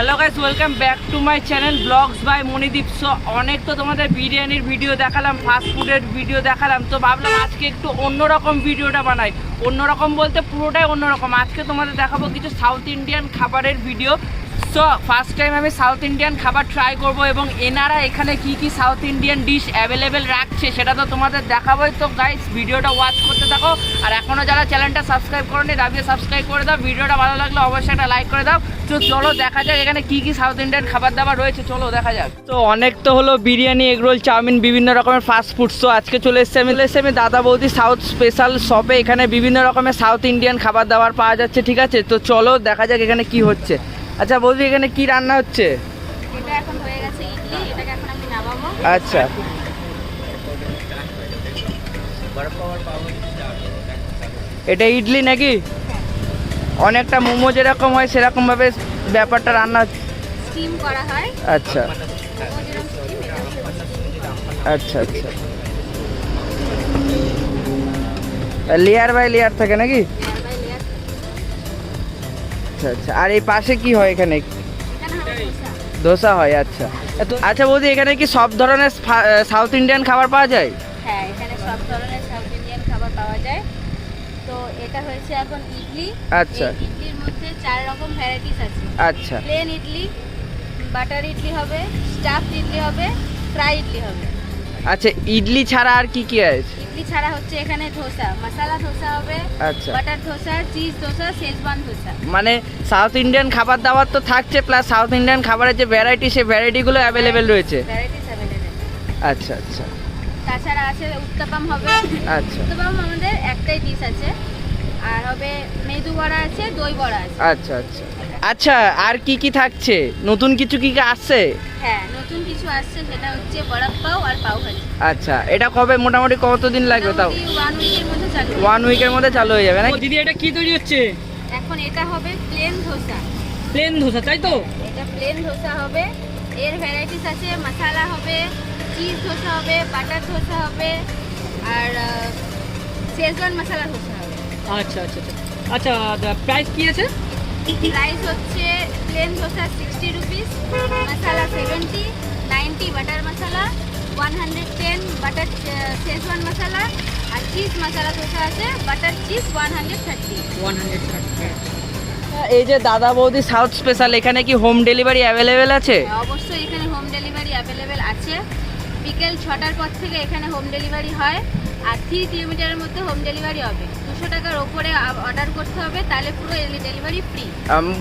Hello guys welcome back to my channel vlogs by Manidip so অনেক তো তোমাদের বিরিয়ানির ভিডিও দেখালাম ফাস্টফুডের ভিডিও দেখালাম, তো ভাবলাম আজকে একটু অন্যরকম ভিডিওটা বানাই। অন্যরকম বলতে পুরোটাই অন্যরকম। আজকে তোমাদের দেখাবো কিছু সাউথ ইন্ডিয়ান খাবারের ভিডিও সো ফার্স্ট টাইম আমি সাউথ ইন্ডিয়ান খাবার ট্রাই করব এবং এনারা এখানে কি কি সাউথ ইন্ডিয়ান ডিশ অ্যাভেলেবেল রাখছে সেটা তো তোমাদের দেখাবোই। তো গাইস ভিডিওটা ওয়াচ করতে থাকো। আর এখনও যারা চ্যানেলটা সাবস্ক্রাইব করোনি দাবিয়ে সাবস্ক্রাইব করে দাও। ভিডিওটা ভালো লাগলে অবশ্যই একটা লাইক করে দাও। তো চলো দেখা যাক এখানে কি কি সাউথ ইন্ডিয়ান খাবার দাবার রয়েছে। চলো দেখা যাক। তো অনেক তো হলো বিরিয়ানি এগরোল চাউমিন, বিভিন্ন রকমের ফাস্ট ফুড তো আজকে চলে এসেছে আমি, চলে এসেছি আমি দাদা বৌদি সাউথ স্পেশাল শপে এখানে বিভিন্ন রকমের সাউথ ইন্ডিয়ান খাবার দাবার পাওয়া যাচ্ছে, ঠিক আছে? তো চলো দেখা যাক এখানে কি হচ্ছে। আচ্ছা বৌদি এখানে কি রান্না হচ্ছে? এটা এখন হয়ে গেছে ইডলি এটাকে এখন আমি নামাবো। আচ্ছা। এটা ইডলি নাকি? অনেকটা মোমো যেরকম হয় সেরকম ভাবে ব্যাপারটা রান্না হচ্ছে। স্টিম করা হয়। আচ্ছা। আচ্ছা আচ্ছা। লেয়ার বাই লেয়ার থাকে নাকি? আচ্ছা আচ্ছা। আর এই পাশে কি হয় এখানে? ধোসা হয় আচ্ছা। তো আচ্ছা বৌদি এখানে কি সব ধরনের সাউথ ইন্ডিয়ান খাবার পাওয়া যায়? হ্যাঁ এখানে সব ধরনের সাউথ ইন্ডিয়ান খাবার পাওয়া যায়। তো এটা হয়েছে এখন ইডলি। আচ্ছা। ইডলির মধ্যে চার রকম ভ্যারাইটিস আছে। আচ্ছা। প্লেন ইডলি বাটার ইডলি হবে স্টাফ ইডলি হবে ফ্রাই ইডলি হবে। আচ্ছা ইডলি ছাড়া আর কি কি আছে? ইডলি ছাড়া হচ্ছে এখানে ধোসা। মশালা ধোসা হবে আচ্ছা। Butter dosa cheese dosa Schezwan dosa. মানে সাউথ ইন্ডিয়ান খাবার দাবার তো থাকছে প্লাস সাউথ ইন্ডিয়ান খাবারের যে ভ্যারাইটি সেই ভ্যারাইটিগুলো অ্যাভেলেবেল রয়েছে। ভ্যারাইটিস অ্যাভেলেবেল আচ্ছা আচ্ছা। তাছাড়া আছে উত্তাপাম হবে। আচ্ছা। উত্তাপাম আমাদের একটাই ডিশ আছে। আর হবে মেদু বড়া আছে দই বড়া আছে। আচ্ছা আচ্ছা। আচ্ছা আর কি কি থাকছে? নতুন কিছু কি কি আসছে? হ্যাঁ কিছু আসছে সেটা হচ্ছে বড়া পাও আর পাও ভাজি। আচ্ছা এটা কবে? মোটামুটি কতদিন লাগবে তাও? ওয়ান উইকের মধ্যে চালু। ওয়ান উইকের মধ্যে চালু হয়ে যাবে না দিদি এটা কি তৈরি হচ্ছে? এখন এটা হবে প্লেন ধোসা। প্লেন ধোসা তাই তো? এটা প্লেন ধোসা হবে। এর ভ্যারাইটিস আছে মশালা হবে চিজ ধোসা হবে বাটার ধোসা হবে আর শেজওয়ান মশলা ধোসা হবে। আচ্ছা আচ্ছা আচ্ছা। আচ্ছা প্রাইস কি আছে? প্রাইস হচ্ছে plain dosa sixty rupees masala seventy one hundred ten butter Schezwan masala আর চিজ মশলা ধোসা আছে butter cheese one hundred thirty one hundred এই যে দাদা বৌদি সাউথ স্পেশাল এখানে কি হোম ডেলিভারি অ্যাভেলেবেল আছে? অবশ্যই এখানে হোম ডেলিভারি অ্যাভেলেবেল আছে। বিকেল ছটার পর থেকে এখানে হোম ডেলিভারি হয়। আর থ্রি কিলোমিটারের মধ্যে হোম ডেলিভারি হবে। দুশো টাকার ওপরে অর্ডার করতে হবে তাহলে পুরো ডেলিভারি ফ্রি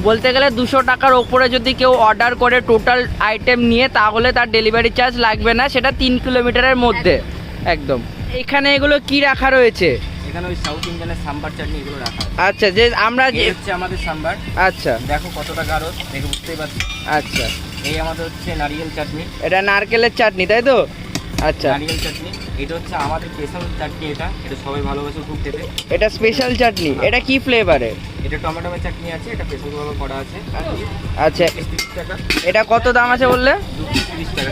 বলতে গেলে দুশো টাকার ওপরে যদি কেউ অর্ডার করে টোটাল আইটেম নিয়ে তাহলে তার ডেলিভারি চার্জ লাগবে না সেটা তিন কিলোমিটারের মধ্যে। একদম। এখানে এগুলো কি রাখা রয়েছে? এখানে ওই সাউথ ইন্ডিয়ানের সাম্বার চাটনি এগুলো রাখা আচ্ছা যে আমরা যে হচ্ছে আমাদের সাম্বার আচ্ছা। দেখো কতটা গাঢ় দেখে বুঝতেই পারছি। আচ্ছা। এই আমাদের হচ্ছে নারিয়েল চাটনি এটা নারকেলের চাটনি তাই তো? আচ্ছা। নারিয়েল চাটনি এটা হচ্ছে আমাদের স্পেশাল চাটনি এটা। এটা সবাই ভালোবাসে খুব খেতে। এটা স্পেশাল চাটনি। এটা কি ফ্লেভারে এটা টমেটোমের চাটনি আছে এটা স্পেশাল ভাবে করা আছে। আচ্ছা। টাকা। এটা কত দাম আছে বললে?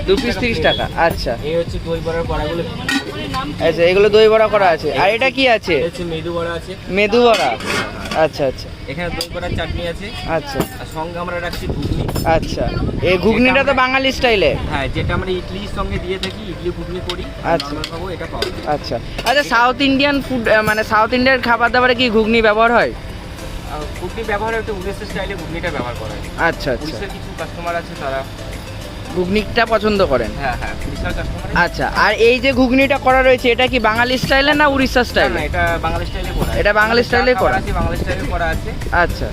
দু পিস তিরিশ টাকা। আচ্ছা। এই হচ্ছে দই বড়ার বড়াগুলো। আচ্ছা এগুলো দই বড়া করা আছে। আর এটা কি আছে? এটা হচ্ছে মেদু বড়া আছে। মেদু বড়া। আচ্ছা আচ্ছা। এখানে দই বড়ার চাটনি আছে। আচ্ছা। আর সঙ্গে আমরা রাখছি ঘুগনি। আচ্ছা। এই ঘুগনিটা তো বাঙালি স্টাইলে হ্যাঁ যেটা আমরা ইডলির সঙ্গে দিয়ে থাকি ইডলি ঘুগনি করি। আচ্ছা। আমরা খাব এটা পাওয়া যায় আচ্ছা আচ্ছা সাউথ ইন্ডিয়ান ফুড মানে সাউথ ইন্ডিয়ান খাবার দাবারে কি ঘুগনি ব্যবহার হয়? ঘুগনি ব্যবহার হয় একটু উড়িষ্যার স্টাইলে ঘুগনিটা ব্যবহার করা হয়। আচ্ছা আচ্ছা। উড়িষ্যার কিছু কাস্টমার আছে তারা ঘুগনিটা পছন্দ করেন? হ্যাঁ হ্যাঁ আচ্ছা আর এই যে ঘুগনিটা করা রয়েছে এটা কি বাঙালি স্টাইলে না উড়িষ্যা স্টাইলে না এটা বাঙালি স্টাইলে করা এটা বাঙালি স্টাইলে করা? আছে বাঙালি স্টাইলে করা আছে। আচ্ছা।